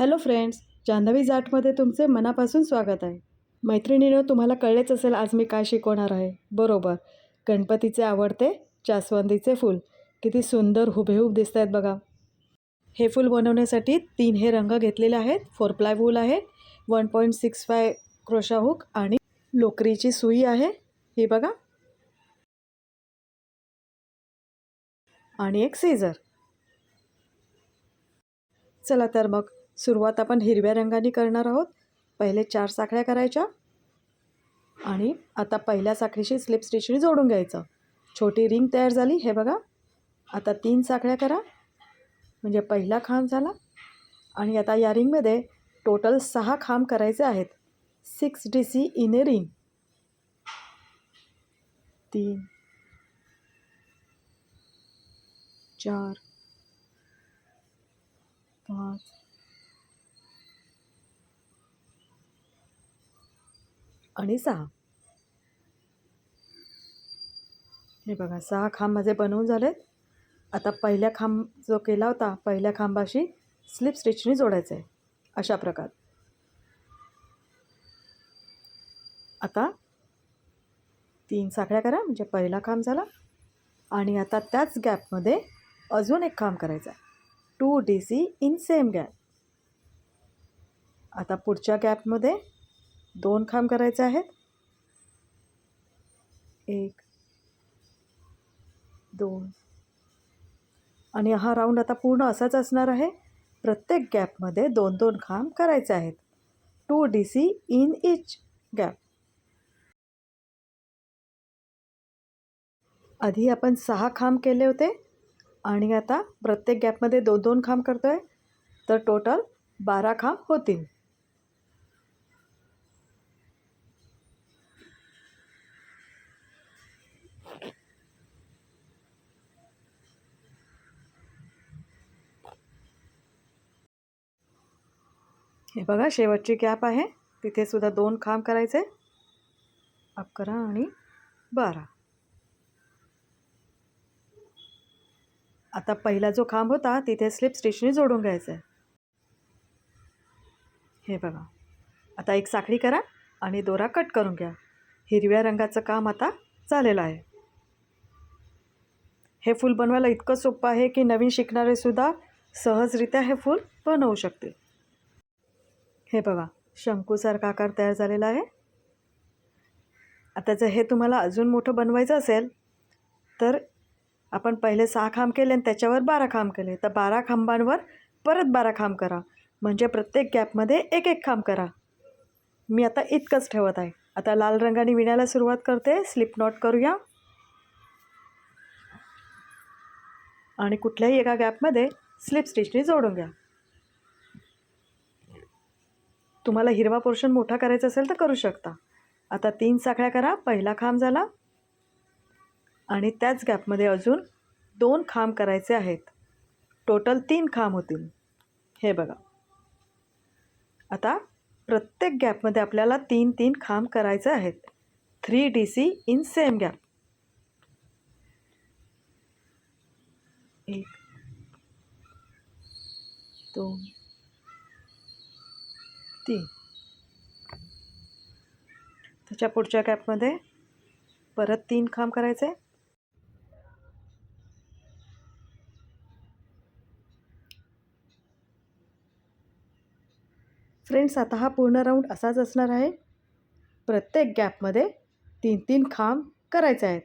Hello friends Janhvi जाटमध्ये तुमचे मनापासून स्वागत आहे. मैत्रिणीनं तुम्हाला कळलेच असेल आज मी काय शिकवणार आहे. बरोबर गणपतीचे आवडते जास्वंदीचे फूल. किती सुंदर हुबेहूब दिसत आहेत बघा. हे फूल बनवण्यासाठी तीन हे रंग घेतलेले आहेत. फोर प्लाय वूल आहे one point six five crochet hook आणि लोकरीची सुई आहे. ही बघा. आणि एक सीझर. चला तर मग. सुरुवात आपण हिरव्या रंगाने करणार आहोत. पहिले चार साखळ्या करायच्या. आणि आता पहिल्या साखळीशी स्लिप स्टिचने जोडून घ्यायचं. छोटी रिंग तयार झाली. हे बघा. आता तीन साखळ्या करा. म्हणजे पहिला खांब झाला. आणि आता या रिंगमध्ये टोटल सहा खांब करायचे आहेत. Six D C in a ring तीन. चार. पाच. आणि सहा हे बघा सहा खांब माझे बनवून झालेत. आता पहिल्या खांब जो केला होता पहिल्या खांबाशी स्लिप स्टिचनी जोडायचं आहे अशा प्रकार. आता तीन साखळ्या करा म्हणजे पहिला खांब झाला आणि आता त्याच गॅपमध्ये अजून एक खांब करायचा आहे two D C in same gap आता पुढच्या गॅपमध्ये दोन खांब करायचे आहेत. एक दोन. आणि हा राऊंड आता पूर्ण असाच असणार आहे. प्रत्येक गॅपमध्ये दोन दोन खांब करायचे आहेत. Two D C in each gap आधी आपण सहा खांब केले होते. आणि आता प्रत्येक गॅपमध्ये दोन दोन खांब करतो आहे तर टोटल बारा खांब होतील. हे बघा शेवटची कॅप आहे. तिथे सुद्धा दोन खांब करायचे. अकरा आणि बारा. आता पहिला जो खांब होता तिथे स्लिप स्टिचने जोडून घ्यायचं आहे हे बघा. आता एक साखळी करा आणि दोरा कट करून घ्या. हिरव्या रंगाचं काम आता झालेलं आहे. हे फूल बनवायला इतकं सोपं आहे की नवीन शिकणारेसुद्धा सहजरित्या हे फूल बनवू शकतील. हे बघा शंकूसारखा आकार तयार झालेला आहे. आता जर हे तुम्हाला अजून मोठं बनवायचं असेल तर आपण पहिले सहा खांब केले आणि त्याच्यावर बारा खांब केले. तर बारा खांबांवर परत बारा खांब करा. म्हणजे प्रत्येक गॅपमध्ये एक एक खांब करा. मी आता इतकंच ठेवत आहे. आता लाल रंगाने विणायला सुरुवात करते. स्लिप नॉट करूया. आणि कुठल्याही एका गॅपमध्ये स्लिप स्टिचने जोडून घ्या. तुम्हाला हिरवा पोर्शन मोठा करायचा असेल तर करू शकता. आता तीन साखळ्या करा पहिला खांब झाला. आणि त्याच गॅपमध्ये अजून दोन खांब करायचे आहेत. टोटल तीन खांब होतील. हे बघा. आता प्रत्येक गॅपमध्ये आपल्याला तीन तीन खांब करायचे आहेत. Three D C in same gap एक दोन तीन त्याच्या पुढच्या कॅपमध्ये परत तीन खांब करायचे. फ्रेंड्स आता हा पूर्ण राऊंड असाच असणार आहे. प्रत्येक गॅपमध्ये तीन तीन खांब करायचे आहेत.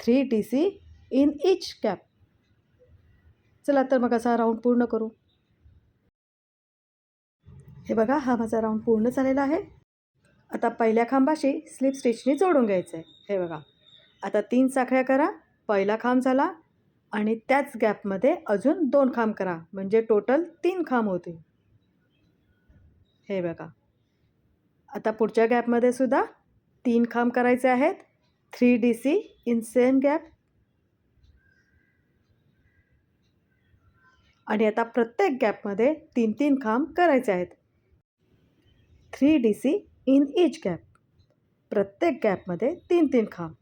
Three D C in each gap चला तर मग असा राऊंड पूर्ण करू. हे बघा हा माझा राऊंड पूर्ण झालेला आहे. आता पहिल्या खांबाशी स्लिप स्टिचने जोडून घ्यायचं आहे हे बघा. आता तीन साखळ्या करा पहिला खांब झाला आणि त्याच गॅपमध्ये अजून दोन खांब करा. म्हणजे टोटल तीन खांब होतील. हे बघा. आता पुढच्या गॅपमध्ये सुद्धा तीन खांब करायचे आहेत. Three D C in same gap आणि आता प्रत्येक गॅपमध्ये तीन तीन खांब करायचे आहेत. Three D C in each gap प्रत्येक गॅपमध्ये तीन तीन खांब.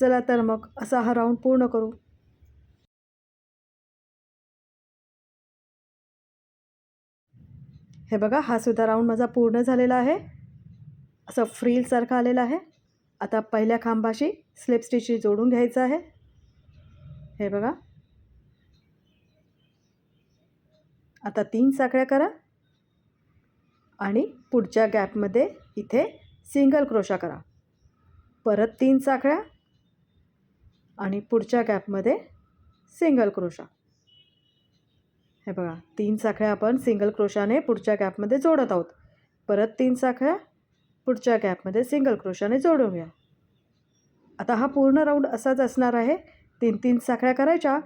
चला तर मग असा हा राऊंड पूर्ण करू. हे बघा हा सुद्धा राऊंड माझा पूर्ण झालेला आहे. असं फ्रीलसारखं आलेलं आहे. आता पहिल्या खांबाशी स्लिप स्टिचची जोडून घ्यायचं आहे. हे बघा. आता तीन साखळ्या करा. आणि पुढच्या गॅपमध्ये इथे सिंगल क्रोशा करा. परत तीन साखळ्या आणि पुढच्या गॅपमध्ये सिंगल क्रोशा. हे बघा तीन साखळ्या आपण सिंगल क्रोशाने पुढच्या गॅपमध्ये जोडत आहोत. परत तीन साखळ्या पुढच्या गॅपमध्ये सिंगल क्रोशाने जोडून घ्या. आता हा पूर्ण राऊंड असाच असणार आहे. तीन तीन साखळ्या करायच्या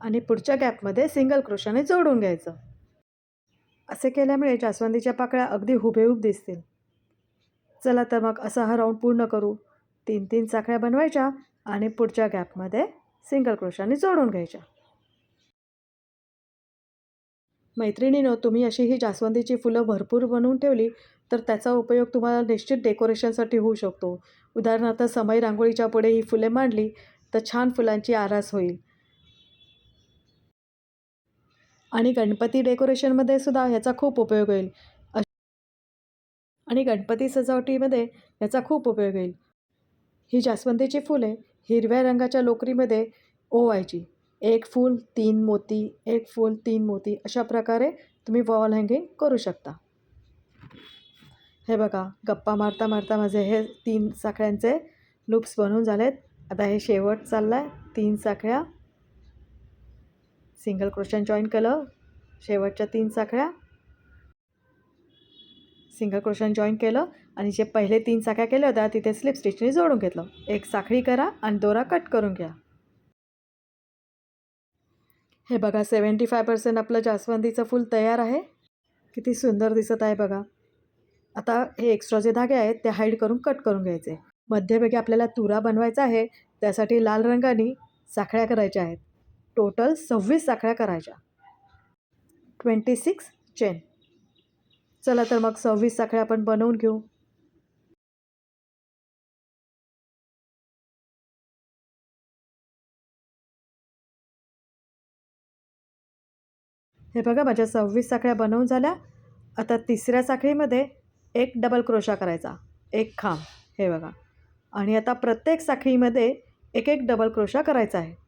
आणि पुढच्या गॅपमध्ये सिंगल क्रोशाने जोडून घ्यायचं. असे केल्यामुळे जास्वंदीच्या पाकळ्या अगदी हुबेहूब दिसतील. चला तर मग असा हा राऊंड पूर्ण करू. तीन तीन साखळ्या बनवायच्या आणि पुढच्या गॅपमध्ये सिंगल क्रोशाने जोडून घ्यायच्या. मैत्रिणीनं तुम्ही अशी ही जास्वंदीची फुलं भरपूर बनवून ठेवली तर त्याचा उपयोग तुम्हाला निश्चित डेकोरेशनसाठी होऊ शकतो. उदाहरणार्थ समय रांगोळीच्या पुढे ही फुले मांडली तर छान फुलांची आरास होईल. आणि गणपती डेकोरेशनमध्ये सुद्धा ह्याचा खूप उपयोग होईल. अश- आणि गणपती सजावटीमध्ये याचा खूप उपयोग होईल. ही जास्वंदीची फुले हिरव्या रंगाच्या लोकरीमध्ये ओवायची. एक फूल तीन मोती एक फूल तीन मोती अशा प्रकारे तुम्ही वॉल हँगिंग करू शकता. हे बघा गप्पा मारता मारता माझे हे तीन साखळ्यांचे लुप्स बनवून झालेत. आता हे शेवट चालला आहे तीन साखळ्या सिंगल क्रोशन जॉईन केलं. शेवटच्या तीन साखळ्या. सिंगल क्रोशन जॉईन केलं आणि जे पहिले तीन साखळ्या केल्या होत्या तिथे स्लिप स्टिचने जोडून घेतलं. एक साखळी करा आणि दोरा कट करून घ्या. हे बघा सेवन्टी फाय पर्सेंट आपलं जास्वंदीचं फूल तयार आहे. किती सुंदर दिसत आहे बघा. आता हे एक्स्ट्रा जे धागे आहेत ते हाईड करून कट करून घ्यायचे. मध्यभागी आपल्याला तुरा बनवायचा आहे त्यासाठी लाल रंगाने साखळ्या करायच्या आहेत. टोटल सव्वीस साखळ्या करायच्या. Twenty six chain. चला तर मग सव्वीस साखळ्या आपण बनवून घेऊ. हे बघा माझ्या सव्वीस साखळ्या बनवून झाल्या. आता तिसऱ्या साखळीमध्ये एक डबल क्रोशा करायचा. एक खांब. हे बघा. आणि आता प्रत्येक साखळीमध्ये एक एक डबल क्रोशा करायचा आहे.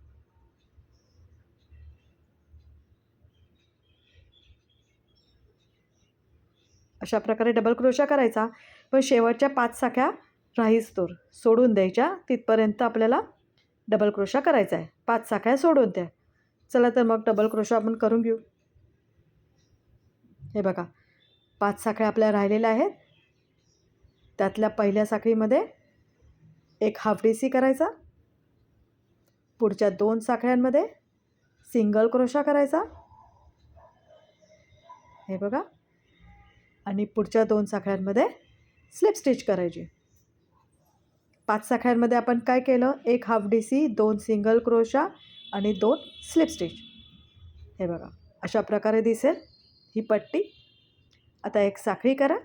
अशा प्रकारे डबल क्रोशा करायचा. पण शेवटच्या पाच साख्या तूर. सोडून द्यायच्या. तिथपर्यंत आपल्याला डबल क्रोशा करायचा आहे पाच साख्या सोडून द्या. चला तर मग डबल क्रोशा आपण करून घेऊ. हे बघा. पाच साखळ्या आपल्या राहिलेल्या आहेत. त्यातल्या पहिल्या साखळीमध्ये एक हाफ डी करायचा. पुढच्या दोन साखळ्यांमध्ये सिंगल क्रोशा करायचा. हे बघा. आणि पुढच्या दोन साखळ्यांमध्ये स्लिप स्टिच करायची. पाच साखळ्यांमध्ये आपण काय केलं? एक हाफ डी सी दोन सिंगल क्रोशा आणि दोन स्लिप स्टिच हे बघा अशा प्रकारे दिसेल ही पट्टी. आता एक साखळी करा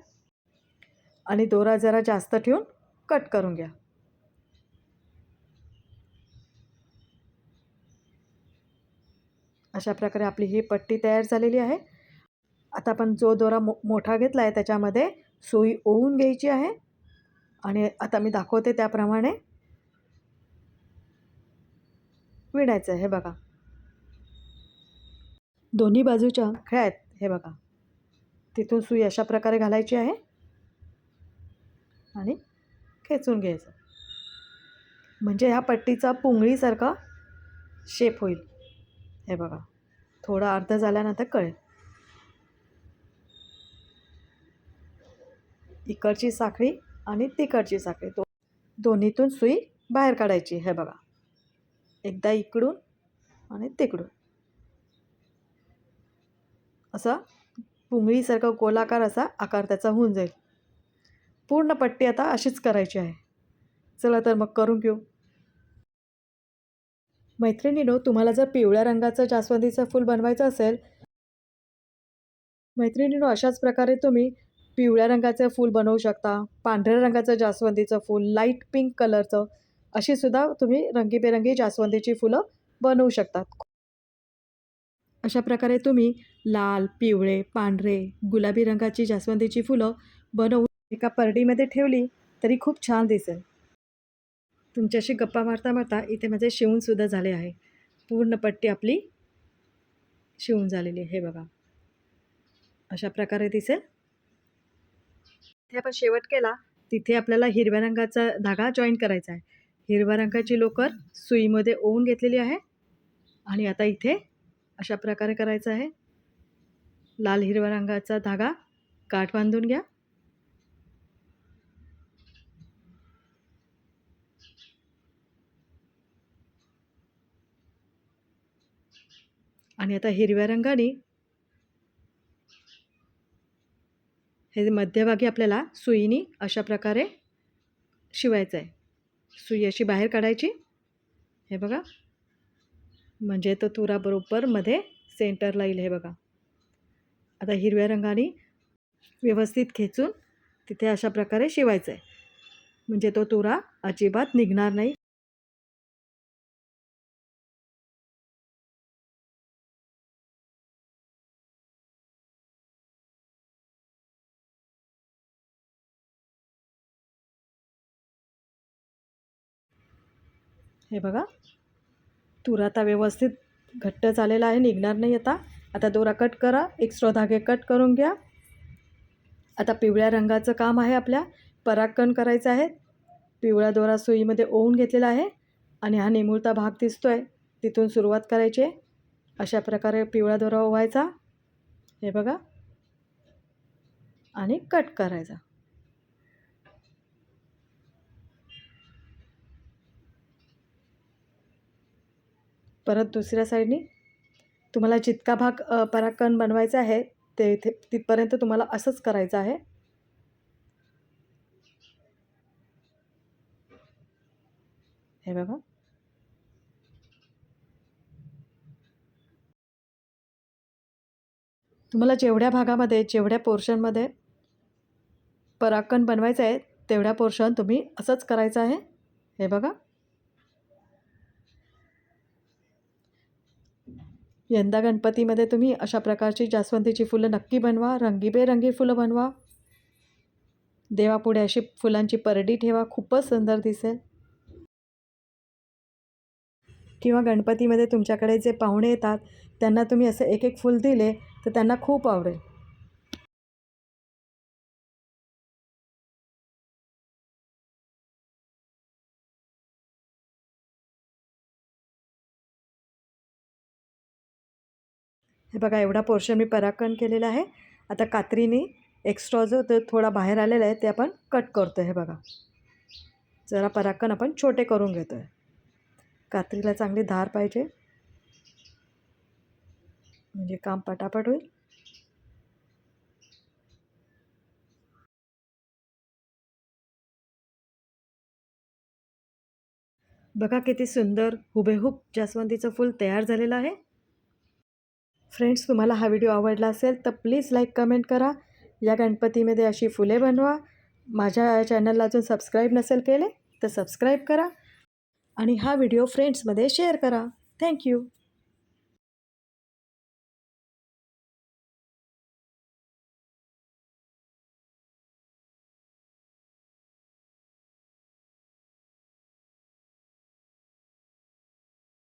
आणि दोरा जरा जास्त ठेवून कट करून घ्या. अशा प्रकारे आपली ही पट्टी तयार झालेली आहे. आता आपण जो दोरा मो मोठा घेतला आहे त्याच्यामध्ये सुई ओवून घ्यायची आहे. आणि आता मी दाखवते त्याप्रमाणे. विणायचं आहे हे बघा. दोन्ही बाजूच्या खळ्या आहेत हे बघा. तिथून सुई अशा प्रकारे घालायची आहे. आणि खेचून घ्यायचं. म्हणजे ह्या पट्टीचा पुंगळीसारखा शेप होईल. हे बघा. थोडं अर्ध झाल्यानंतर कळेल. इकडची साखळी आणि तिकडची साखळी. तो दोन्हीतून सुई बाहेर काढायची हे बघा. एकदा इकडून आणि तिकडून. असा पुंगळीसारखा गोलाकार असा आकार त्याचा होऊन जाईल. पूर्ण पट्टी आता अशीच करायची आहे. चला तर मग करून घेऊ. मैत्रिणीनो तुम्हाला जर पिवळ्या रंगाचं जास्वंदीचं फूल बनवायचं असेल मैत्रिणीनो अशाच प्रकारे तुम्ही पिवळ्या रंगाचं फूल बनवू शकता पांढऱ्या रंगाचं जास्वंदीचं फूल लाइट पिंक कलरचं अशी सुद्धा तुम्ही रंगीबेरंगी जास्वंदीची फुलं बनवू शकतात. अशा प्रकारे तुम्ही लाल पिवळे पांढरे गुलाबी रंगाची जास्वंदीची फुलं बनवून एका परडीमध्ये ठेवली तरी खूप छान दिसेल. तुमच्याशी गप्पा मारता मारता इथे माझे शिवूनसुद्धा झाले आहे. पूर्ण पट्टी आपली शिवून झालेली आहे हे बघा. अशा प्रकारे दिसेल. इथे आपण शेवट केला तिथे आपल्याला हिरव्या रंगाचा धागा जॉईन करायचा आहे. हिरव्या रंगाची लोकर सुईमध्ये ओवून घेतलेली आहे आणि आता इथे अशा प्रकारे करायचं आहे. लाल हिरव्या रंगाचा धागा काठ बांधून घ्या. आणि आता हिरव्या रंगाने हे मध्यभागी आपल्याला सुईनी अशा प्रकारे शिवायचं आहे. सुई अशी बाहेर काढायची. हे बघा. म्हणजे तो तुरा बरोबर मध्ये सेंटरला येईल हे बघा. आता हिरव्या रंगाने व्यवस्थित खेचून तिथे अशा प्रकारे शिवायचं आहे. म्हणजे तो तुरा अजिबात निघणार नाही. हे बघा. तुरा आता व्यवस्थित घट्ट झालेला आहे निघणार नाही आता. आता दोरा कट करा एक्स्ट्रा धागे कट करून घ्या. आता पिवळ्या रंगाचं काम आहे आपल्या. परागकण करायचं आहे. पिवळा दोरा सुईमध्ये ओवून घेतलेला आहे. आणि हा निमुळता भाग दिसतो आहे तिथून सुरुवात करायची आहे. अशा प्रकारे पिवळा दोरा ओवायचा. हे बघा. आणि कट करायचा. परत दुसऱ्या साईडनी. तुम्हाला जितका भाग अ, परागकण बनवायचा आहे ते इथे तिथपर्यंत तुम्हाला असंच करायचं आहे. हे बघा. तुम्हाला जेवढ्या भागामध्ये जेवढ्या पोर्शनमध्ये परागकण बनवायचं आहे तेवढ्या पोर्शन तुम्ही असंच करायचं आहे. हे बघा. यंदा गणपतीमध्ये तुम्ही अशा प्रकारची जास्वंदीची फुलं नक्की बनवा. रंगीबेरंगी फुलं बनवा. देवापुढे अशी फुलांची परडी ठेवा. खूपच सुंदर दिसेल. किंवा गणपतीमध्ये तुमच्याकडे जे पाहुणे येतात त्यांना तुम्ही असं एक एक फूल दिले तर त्यांना खूप आवडेल. हे बघा एवढा पोर्शन मी पराकण केलेला आहे. आता कात्रीने एक्स्ट्रा जो तो थोडा बाहेर आलेला आहे ते आपण कट करतो आहे हे बघा. जरा पराकण आपण छोटे करून घेतो आहे कात्रीला चांगली धार पाहिजे. म्हणजे काम पटापट होईल. बघा किती सुंदर हुबेहूब जास्वंदीचं फूल तयार झालेलं आहे. फ्रेंड्स तुम्हाला हा व्हिडिओ आवडला असेल तर प्लीज लाईक कमेंट करा. या गणपतीमध्ये अशी फुले बनवा. माझ्या चॅनलला अजून सबस्क्राईब नसेल केले तर सबस्क्राईब करा आणि हा व्हिडिओ फ्रेंड्समध्ये शेअर करा. Thank you